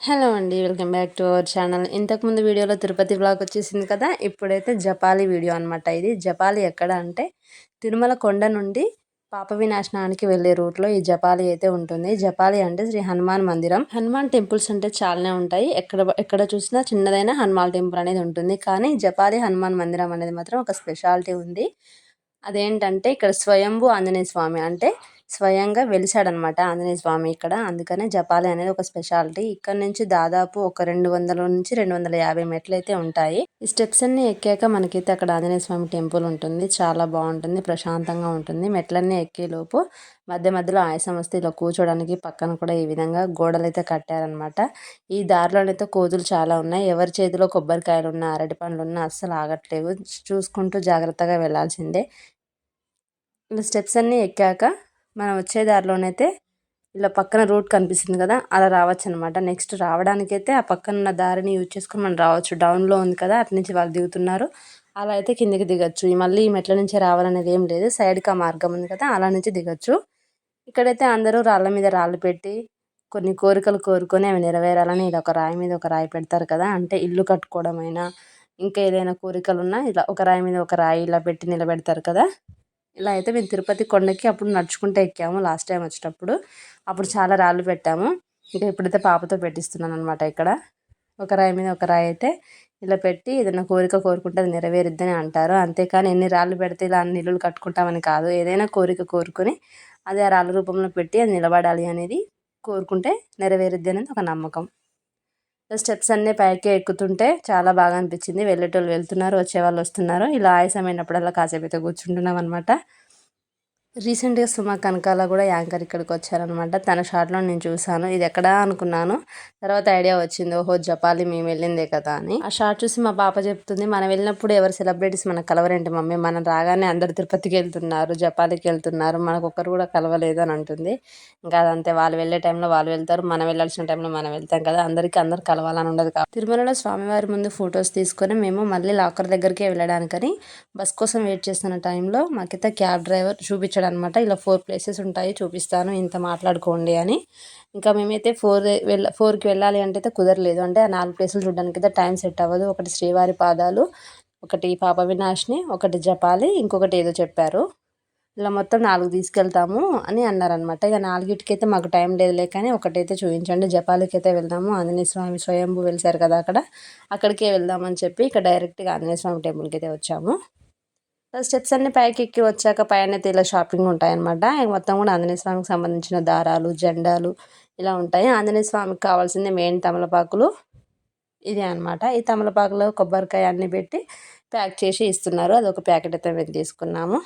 Hello అండి welcome back to our channel. ఇంతకుముందు వీడియోలో తిరుపతి బ్లాగ్ వచ్చేసింది కదా ఇప్పుడైతే జపాలి వీడియో అనమాట ఇది. జపాలి ఎక్కడ అంటే తిరుమల కొండ నుండి పాప వినాశనానికి వెళ్ళే రూట్లో ఈ జపాలి అయితే ఉంటుంది. జపాలి అంటే శ్రీ హనుమాన్ మందిరం. హనుమాన్ టెంపుల్స్ అంటే చాలానే ఉంటాయి. ఎక్కడ ఎక్కడ చూసినా చిన్నదైన హనుమాన్ టెంపుల్ అనేది ఉంటుంది. కానీ జపాలి హనుమాన్ మందిరం అనేది మాత్రం ఒక స్పెషాలిటీ ఉంది. అదేంటంటే ఇక్కడ స్వయంభు ఆంజనేయ స్వామి అంటే స్వయంగా వెలిసాడనమాట ఆంజనేయ స్వామి ఇక్కడ. అందుకనే జపాలి అనేది ఒక స్పెషాలిటీ. ఇక్కడ నుంచి దాదాపు ఒక రెండు వందల నుంచి రెండు వందల యాభై మెట్లు అయితే ఉంటాయి. ఈ స్టెప్స్ అన్ని ఎక్కాక మనకైతే అక్కడ ఆంజనేయ స్వామి టెంపుల్ ఉంటుంది. చాలా బాగుంటుంది ప్రశాంతంగా ఉంటుంది. మెట్లన్నీ ఎక్కేలోపు మధ్య మధ్యలో ఆయాసం వస్తే ఇలా కూర్చోడానికి పక్కన కూడా ఈ విధంగా గోడలు అయితే కట్టారనమాట. ఈ దారిలోనైతే కోతులు చాలా ఉన్నాయి. ఎవరి చేతిలో కొబ్బరికాయలు ఉన్నా అరటి పండ్లు ఉన్నా అస్సలు ఆగట్లేవు. చూసుకుంటూ జాగ్రత్తగా వెళ్ళాల్సిందే స్టెప్స్ అన్నీ ఎక్కాక మనం వచ్చే దారిలోనైతే ఇలా పక్కన రూట్ కనిపిస్తుంది కదా అలా రావచ్చు అనమాట నెక్స్ట్ రావడానికైతే ఆ పక్కన ఉన్న దారిని యూజ్ చేసుకొని మనం రావచ్చు. డౌన్లో ఉంది కదా అటు నుంచి వాళ్ళు దిగుతున్నారు. అలా అయితే కిందికి దిగచ్చు. మళ్ళీ ఈ మెట్ల నుంచి రావాలనేది ఏం లేదు. సైడ్కి ఆ మార్గం ఉంది కదా అలా నుంచి దిగచ్చు. ఇక్కడైతే అందరూ రాళ్ళ మీద రాళ్ళు పెట్టి కొన్ని కోరికలు కోరుకొని అవి నెరవేరాలని ఇలా ఒక రాయి మీద ఒక రాయి పెడతారు కదా అంటే ఇల్లు కట్టుకోవడం అయినా ఇంకా ఏదైనా కోరికలు ఉన్నా ఇలా ఒక రాయి మీద ఒక రాయి ఇలా పెట్టి నిలబెడతారు కదా. ఇలా అయితే మేము తిరుపతి కొండకి అప్పుడు నడుచుకుంటూ ఎక్కాము లాస్ట్ టైం వచ్చేటప్పుడు. అప్పుడు చాలా రాళ్ళు పెట్టాము. ఇంకా ఇప్పుడైతే పాపతో పెట్టిస్తున్నాను అనమాట ఇక్కడ. ఒక రాయి మీద ఒక రాయి అయితే ఇలా పెట్టి ఏదైనా కోరిక కోరుకుంటే అది నెరవేరుద్దని అంటారు. అంతేకాని ఎన్ని రాళ్ళు పెడితే ఇలా అన్ని ఇల్లులు కట్టుకుంటామని కాదు. ఏదైనా కోరిక కోరుకొని అది ఆ రాళ్ళ రూపంలో పెట్టి అది నిలబడాలి అనేది కోరుకుంటే నెరవేరుద్ది అనేది ఒక నమ్మకం. స్టెప్స్ అన్నీ పైకి ఎక్కుతుంటే చాలా బాగా అనిపించింది. వెళ్ళేటోళ్ళు వెళ్తున్నారు వచ్చేవాళ్ళు వస్తున్నారు. ఇలా ఆయాసమైనప్పుడల్లా కాసేపు అయితే కూర్చుంటున్నాం అనమాట రీసెంట్గా సుమా కనకాల కూడా యాంకర్ ఇక్కడికి వచ్చారనమాట తన షార్ట్లో నేను చూశాను. ఇది ఎక్కడా అనుకున్నాను. తర్వాత ఐడియా వచ్చింది ఓహో జపాలి మేము వెళ్ళిందే కదా అని. ఆ షార్ట్ చూసి మా పాప చెప్తుంది మనం వెళ్ళినప్పుడు ఎవరు సెలబ్రిటీస్ మనకు కలవరేంటి మమ్మీ? మనం రాగానే అందరు తిరుపతికి వెళ్తున్నారు జపాలికి వెళ్తున్నారు మనకు ఒక్కరు కూడా కలవలేదు అని అంటుంది. ఇంకా అదంతే వాళ్ళు వెళ్ళే టైంలో వాళ్ళు వెళ్తారు మనం వెళ్ళాల్సిన టైంలో మనం వెళ్తాం కదా అందరికీ అందరు కలవాలని ఉండదు కాబట్టి. తిరుమలలో స్వామివారి ముందు ఫొటోస్ తీసుకొని మేము మళ్ళీ లాకర్ దగ్గరికి వెళ్ళడానికని బస్ కోసం వెయిట్ చేస్తున్న టైంలో మాకైతే క్యాబ్ డ్రైవర్ చూపించడం అనమాట ఇలా ఫోర్ ప్లేసెస్ ఉంటాయి చూపిస్తాను ఇంత మాట్లాడుకోండి అని. ఇంకా మేమైతే ఫోర్ వెళ్ళ ఫోర్కి వెళ్ళాలి అంటే అయితే కుదరలేదు. అంటే ఆ నాలుగు ప్లేసులు చూడడానికి అయితే టైం సెట్ అవ్వదు. ఒకటి శ్రీవారి పాదాలు ఒకటి పాప వినాశిని ఒకటి జపాలి ఇంకొకటి ఏదో చెప్పారు. ఇలా మొత్తం నాలుగు తీసుకెళ్తాము అని అన్నారనమాట. ఇక నాలుగిటికి అయితే మాకు టైం లేదులే కానీ ఒకటైతే చూపించండి. జపాలకి అయితే వెళ్దాము. ఆంజనేయ స్వామి స్వయంభూ వెలిసారు కదా అక్కడ. అక్కడికే వెళ్దామని చెప్పి ఇక డైరెక్ట్గా ఆంజనేయ స్వామి టెంపుల్కి అయితే వచ్చాము. స్టెప్స్ అన్ని పైకి ఎక్కి వచ్చాక పైన అయితే ఇలా షాపింగ్ ఉంటాయన్నమాట. మొత్తం కూడా ఆంజనేయ స్వామికి సంబంధించిన దారాలు జెండాలు ఇలా ఉంటాయి. ఆంజనేయ స్వామికి కావాల్సింది మెయిన్ తమలపాకులు. ఇదే అనమాట ఈ తమలపాకులో కొబ్బరికాయ అన్ని పెట్టి ప్యాక్ చేసి ఇస్తున్నారు. అదొక ప్యాకెట్ అయితే మేము తీసుకున్నాము.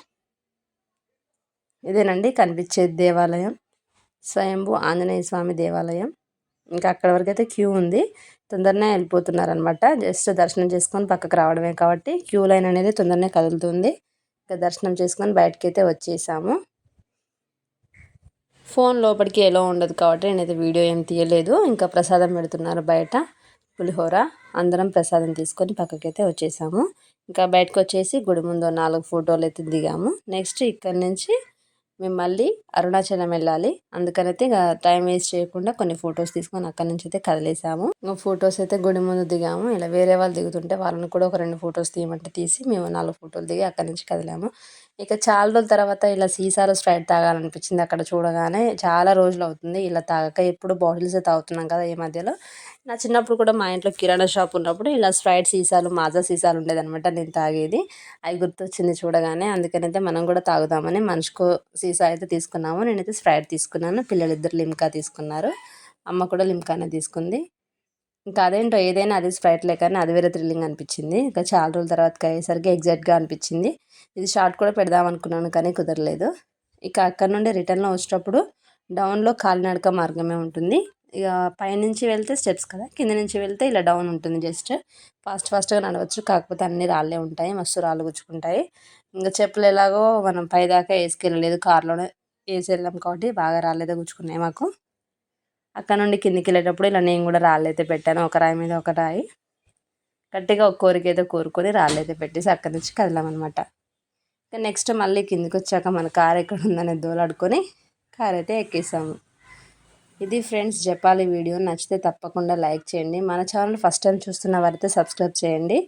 ఇదేనండి కనిపించేది దేవాలయం. స్వయంభూ ఆంజనేయ స్వామి దేవాలయం. ఇంకా అక్కడ వరకు అయితే క్యూ ఉంది. తొందరనే వెళ్ళిపోతున్నారనమాట. జస్ట్ దర్శనం చేసుకొని పక్కకు రావడమే కాబట్టి క్యూ లైన్ అనేది తొందరనే కదులుతుంది. ఇంకా దర్శనం చేసుకొని బయటకి అయితే వచ్చేసాము. ఫోన్ లోపలికి ఎలా ఉండదు కాబట్టి నేనైతే వీడియో ఏం తీయలేదు. ఇంకా ప్రసాదం పెడుతున్నారు బయట పులిహోర. అందరం ప్రసాదం తీసుకొని పక్కకైతే వచ్చేసాము. ఇంకా బయటకు వచ్చేసి గుడి ముందు నాలుగు ఫోటోలు అయితే దిగాము. నెక్స్ట్ ఇక్కడ నుంచి మేము మళ్ళీ అరుణాచలం వెళ్ళాలి. అందుకనైతే ఇక టైం వేస్ట్ చేయకుండా కొన్ని ఫొటోస్ తీసుకొని అక్కడి నుంచి అయితే కదిలేసాము. ఇంకా ఫొటోస్ అయితే గుడి ముందు దిగాము. ఇలా వేరే వాళ్ళు దిగుతుంటే వాళ్ళని కూడా ఒక రెండు ఫొటోస్ తీయమంటే తీసి మేము నాలుగు ఫోటోలు దిగి అక్కడి నుంచి కదిలాము. ఇక చాలా రోజుల తర్వాత ఇలా సీసాలో స్ప్రైట్ తాగాలనిపించింది అక్కడ చూడగానే. చాలా రోజులు అవుతుంది. ఇలా తాగక ఎప్పుడు బాటిల్స్ తాగుతున్నాం కదా ఈ మధ్యలో. నా చిన్నప్పుడు కూడా మా ఇంట్లో కిరాణా షాప్ ఉన్నప్పుడు ఇలా స్ప్రైట్ సీసాలు మాజా సీసాలు ఉండేదన్నమాట నేను తాగేది. అవి గుర్తొచ్చింది చూడగానే. అందుకనైతే మనం కూడా తాగుదామని మనిషికో సీసా అయితే తీసుకున్నాము. నేనైతే స్ప్రైట్ తీసుకున్నాను. పిల్లలిద్దరు లిమ్కా తీసుకున్నారు. అమ్మ కూడా లిమ్కానే తీసుకుంది. ఇంకా అదేంటో ఏదైనా అది స్ప్రైట్లే కానీ అది వేరే థ్రిల్లింగ్ అనిపించింది. ఇంకా చాలా రోజుల తర్వాత అయ్యేసరికి ఎగ్జాక్ట్గా అనిపించింది. ఇది షార్ట్ కూడా పెడదాం అనుకున్నాను కానీ కుదరలేదు. ఇక అక్కడ నుండి రిటర్న్లో వచ్చేటప్పుడు డౌన్లో కాలినడక మార్గమే ఉంటుంది. ఇక పైనుంచి వెళ్తే స్టెప్స్ కదా కింద నుంచి వెళ్తే ఇలా డౌన్ ఉంటుంది జస్ట్. ఫాస్ట్ ఫాస్ట్గా నడవచ్చు కాకపోతే అన్ని రాళ్ళే ఉంటాయి మస్తు రాళ్ళు గుచ్చుకుంటాయి. ఇంకా చెప్పులు ఎలాగో మనం పైదాకా వేసుకెళ్ళలేదు కార్లోనే వేసి వెళ్ళాం కాబట్టి బాగా రాళ్ళైతే గుచ్చుకున్నాయి మాకు. అక్కడ నుండి కిందికి వెళ్ళేటప్పుడు ఇలా నేను కూడా రాళ్ళైతే పెట్టాను ఒక రాయి మీద ఒక రాయి. గట్టిగా ఒక కోరిక అయితే కోరుకొని రాళ్ళైతే పెట్టేసి అక్కడి నుంచి కదలామన్నమాట నెక్స్ట్ మళ్ళీ కిందికి వచ్చాక మన కార్ ఎక్కడ ఉందనే దోలాడుకొని కార్ అయితే ఎక్కేసాము. ఇది ఫ్రెండ్స్ జపాలి వీడియో. నచ్చితే తప్పకుండా లైక్ చేయండి. మన ఛానల్ ఫస్ట్ టైం చూస్తున్న వారైతే సబ్స్క్రైబ్ చేయండి.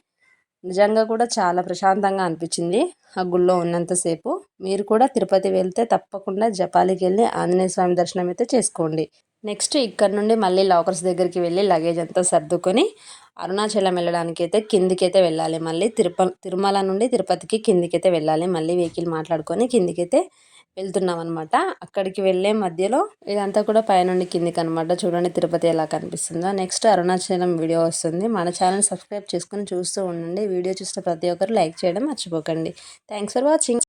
నిజంగా కూడా చాలా ప్రశాంతంగా అనిపించింది ఆ గుళ్ళో ఉన్నంతసేపు మీరు కూడా తిరుపతి వెళ్తే తప్పకుండా జపాలికి వెళ్ళి ఆంజనేయ స్వామి దర్శనం అయితే చేసుకోండి. నెక్స్ట్ ఇక్కడ నుండి మళ్ళీ లాకర్స్ దగ్గరికి వెళ్ళి లగేజ్ అంతా సర్దుకొని అరుణాచలం వెళ్ళడానికి అయితే కిందికైతే వెళ్ళాలి. మళ్ళీ తిరుప తిరుమల నుండి తిరుపతికి కిందికైతే వెళ్ళాలి. మళ్ళీ వెహికల్ మాట్లాడుకొని కిందికైతే వెళ్తున్నాం అనమాట అక్కడికి వెళ్ళే మధ్యలో ఇదంతా కూడా పైనుండి కిందికి అనమాట చూడండి తిరుపతి ఎలా కనిపిస్తుందో. నెక్స్ట్ అరుణాచలం వీడియో వస్తుంది. మన ఛానల్ సబ్స్క్రైబ్ చేసుకుని చూస్తూ ఉండండి. వీడియో చూసిన ప్రతి ఒక్కరు లైక్ చేయడం మర్చిపోకండి. Thanks for watching.